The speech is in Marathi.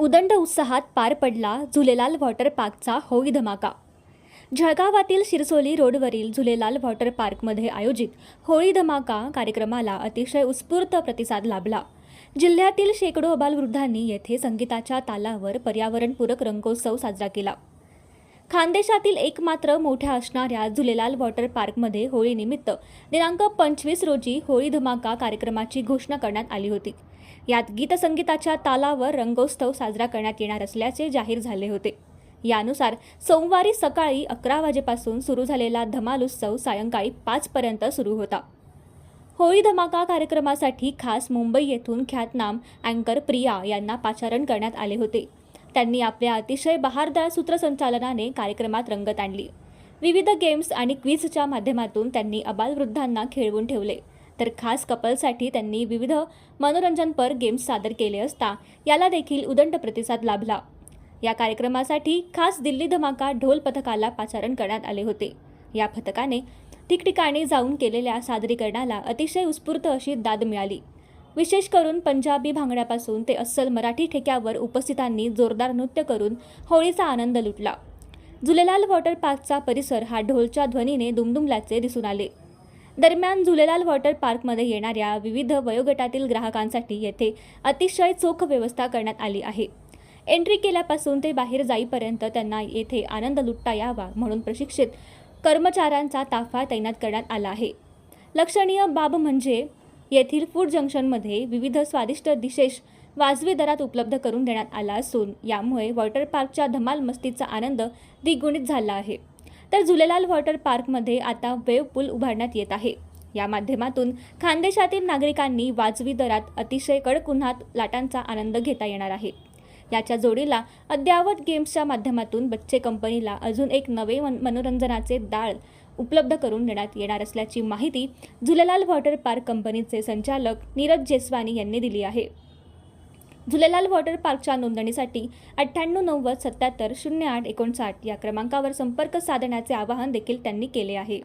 उदंड उत्साहात पार पडला झुलेलाल वॉटर पार्कचा होळी धमाका. जळगावातील शिरसोली रोडवरील झुलेलाल वॉटर पार्कमध्ये आयोजित होळी धमाका कार्यक्रमाला अतिशय उत्स्फूर्त प्रतिसाद लाभला. जिल्ह्यातील शेकडो अबालवृद्धांनी येथे संगीताच्या तालावर पर्यावरणपूरक रंगोत्सव साजरा केला. खानदेशातील एकमात्र मोठ्या असणाऱ्या झुलेलाल वॉटर पार्कमध्ये होळीनिमित्त दिनांक पंचवीस रोजी होळी धमाका कार्यक्रमाची घोषणा करण्यात आली होती. यात गीतसंगीताच्या तालावर रंगोत्सव साजरा करण्यात येणार असल्याचे जाहीर झाले होते. यानुसार सोमवारी सकाळी अकरा वाजेपासून सुरू झालेला धमाल उत्सव सायंकाळी पाचपर्यंत सुरू होता. होळी धमाका कार्यक्रमासाठी खास मुंबई येथून ख्यातनाम अँकर प्रिया यांना पाचारण करण्यात आले होते. त्यांनी आपल्या अतिशय बहारदार सूत्रसंचालनाने कार्यक्रमात रंगत आणली. विविध गेम्स आणि क्विझच्या माध्यमातून त्यांनी अबालवृद्धांना खेळवून ठेवले. तर खास कपलसाठी त्यांनी विविध मनोरंजनपर गेम्स सादर केले असता याला देखील उदंड प्रतिसाद लाभला. या कार्यक्रमासाठी खास दिल्ली धमाका ढोल पथकाला पाचारण करण्यात आले होते. या पथकाने ठिकठिकाणी जाऊन केलेल्या सादरीकरणाला अतिशय उत्स्फूर्त अशी दाद मिळाली. विशेष करून पंजाबी भांगड्यापासून ते अस्सल मराठी ठेक्यावर उपस्थितांनी जोरदार नृत्य करून होळीचा आनंद लुटला. झुलेलाल वॉटर पार्कचा परिसर हा ढोलच्या ध्वनीने दुमदुमल्याचे दिसून आले. दरम्यान झुलेलाल वॉटर पार्कमध्ये येणाऱ्या विविध वयोगटातील ग्राहकांसाठी येथे अतिशय चोख व्यवस्था करण्यात आली आहे. एंट्री केल्यापासून ते बाहेर जाईपर्यंत त्यांना येथे आनंद लुटता यावा म्हणून प्रशिक्षित कर्मचाऱ्यांचा ताफा तैनात करण्यात आला आहे. लक्षणीय बाब म्हणजे येथील फूड जंक्शनमध्ये विविध स्वादिष्ट डिशेश वाजवी दरात उपलब्ध करून देण्यात आला असून यामुळे वॉटर पार्कच्या धमाल मस्तीचा आनंद द्विगुणित झाला आहे. तर झुलेलाल वॉटर पार्कमध्ये आता वेव पूल उभारण्यात येत आहे. या माध्यमातून खानदेशातील नागरिकांनी वाजवी दरात अतिशय कडक उन्हात लाटांचा आनंद घेता येणार आहे. याच्या जोडीला अद्ययावत गेम्सच्या माध्यमातून बच्चे कंपनीला अजून एक नवे मन मनोरंजनाचे दाळ उपलब्ध करून देण्यात येणार असल्याची माहिती झुलेलाल वॉटर पार्क कंपनीचे संचालक नीरज जेसवानी यांनी दिली आहे. झुलेलाल वॉटर पार्कच्या नोंदणीसाठी अठ्ठ्याण्णव नव्वद सत्याहत्तर शून्य आठ एकोणसाठ या क्रमांकावर संपर्क साधण्याचे आवाहन देखील त्यांनी केले आहे.